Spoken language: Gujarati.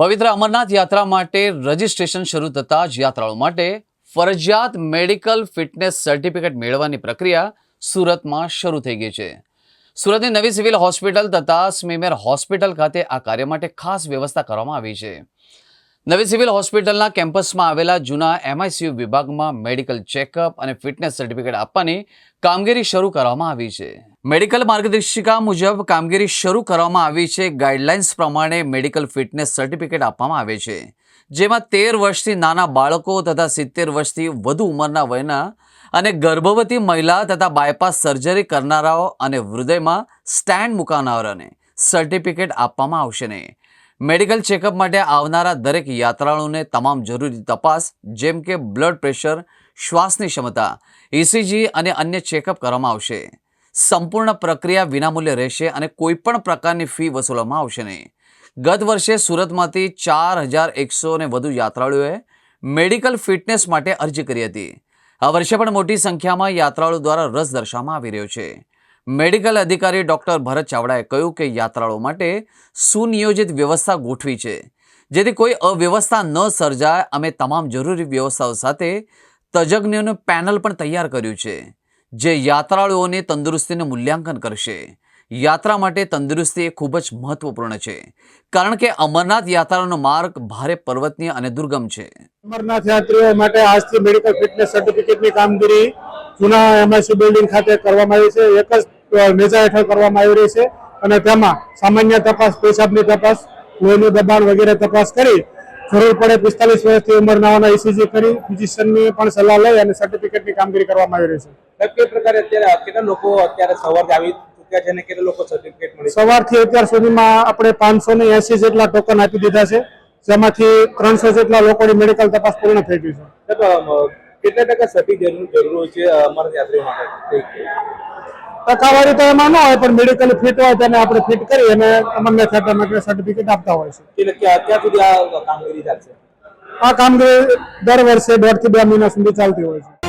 પવિત્ર અમરનાથ યાત્રા માટે રજીસ્ટ્રેશન શરૂ થતાં જ યાત્રાળુ માટે ફરજિયાત મેડિકલ ફિટનેસ સર્ટિફિકેટ મેળવવાની પ્રક્રિયા સુરતમાં શરૂ થઈ ગઈ છે. સુરતની નવી સિવિલ હોસ્પિટલ તથા સ્મીમેર હોસ્પિટલ ખાતે આ કાર્ય માટે ખાસ વ્યવસ્થા કરવામાં આવી છે. નવી સિવિલ હોસ્પિટલના કેમ્પસમાં આવેલા જૂના એમઆઈસીયુ વિભાગમાં મેડિકલ ચેકઅપ અને ફિટનેસ સર્ટિફિકેટ આપવાની કામગીરી શરૂ કરવામાં આવી છે. મેડિકલ માર્ગદર્શિકા મુજબ કામગીરી શરૂ કરવામાં આવી છે. ગાઈડલાઇન્સ પ્રમાણે મેડિકલ ફિટનેસ સર્ટિફિકેટ આપવામાં આવે છે. જેમાં તેર વર્ષથી નાના બાળકો તથા સિત્તેર વર્ષથી વધુ ઉંમરના વયના અને ગર્ભવતી મહિલા તથા બાયપાસ સર્જરી કરનારાઓ અને હૃદયમાં સ્ટેન્ડ મૂકનારાઓને સર્ટિફિકેટ આપવામાં આવશે નહીં. મેડિકલ ચેકઅપ માટે આવનારા દરેક યાત્રાળુને તમામ જરૂરી તપાસ, જેમ કે બ્લડ પ્રેશર, શ્વાસની ક્ષમતા ઇસીજી અને અન્ય ચેકઅપ કરવામાં આવશે. સંપૂર્ણ પ્રક્રિયા વિનામૂલ્યે રહેશે અને કોઈપણ પ્રકારની ફી વસૂલવામાં આવશે નહીં. ગત વર્ષે સુરતમાંથી ચાર હજાર એકસો ને વધુ યાત્રાળુઓએ મેડિકલ ફિટનેસ માટે અરજી કરી હતી. આ વર્ષે પણ મોટી સંખ્યામાં યાત્રાળુ દ્વારા રસ દર્શાવવામાં આવી રહ્યો છે. મેડિકલ અધિકારી ડોક્ટર ભરત ચાવડાએ કહ્યું કે યાત્રાળુઓ માટે સુનિયોજિત વ્યવસ્થા ગોઠવી છે, જેથી કોઈ અવ્યવસ્થા ન સર્જાય. અમે તમામ જરૂરી વ્યવસ્થાઓ સાથે તજજ્ઞોનું પેનલ પણ તૈયાર કર્યું છે, જે યાત્રાળુઓની તંદુરસ્તીનું મૂલ્યાંકન કરશે. યાત્રા માટે તંદુરસ્તી એ ખૂબ જ મહત્વપૂર્ણ છે, કારણ કે અમરનાથ યાત્રાનો માર્ગ ભારે પર્વતનીય અને દુર્ગમ છે. અમરનાથ યાત્રીઓ માટે આજથી મેડિકલ ફિટનેસ સર્ટિફિકેટની કામગીરી જૂના એમઆઈસી બિલ્ડિંગ ખાતે કરવામાં આવી છે. એક જ નેજા હેઠળ કરવામાં આવી રહી છે. અને તેમાં સામાન્ય તપાસ પેશાબની તપાસ લોહીનું દબાણ વગેરે તપાસ કરી જરૂર પડે પિસ્તાલીસ વર્ષથી ઉંમરનાઓના ઇસીજી કરી ફિઝિશિયનની પણ સલાહ લઈ અને સર્ટિફિકેટની કામગીરી કરવામાં આવી રહી છે. કઈ પ્રકારે અત્યારે કેટલા લોકો અત્યારે સવારથી આવી સવારથી અત્યાર સુધીમાં આપણે પાંચસો ને એસી જેટલા ટોકન આપી દીધા છે. જેમાંથી ત્રણસો જેટલા લોકોની મેડિકલ તપાસ પૂર્ણ થઈ ગઈ છે. કેટલા ટકા સર્ટી જરૂર જરૂર હોય છે અમારા યાત્રીઓ માટે? ટકાવારી તો એમાં ન હોય પણ મેડિકલ ફિટ હોય તેને આપણે ફિટ કરી અને અમને માટે સર્ટિફિકેટ આપતા હોય છે. એટલે ક્યાં સુધી આ કામગીરી ચાલશે? આ કામગીરી દર વર્ષે દોઢથી બે મહિના સુધી ચાલતી હોય છે.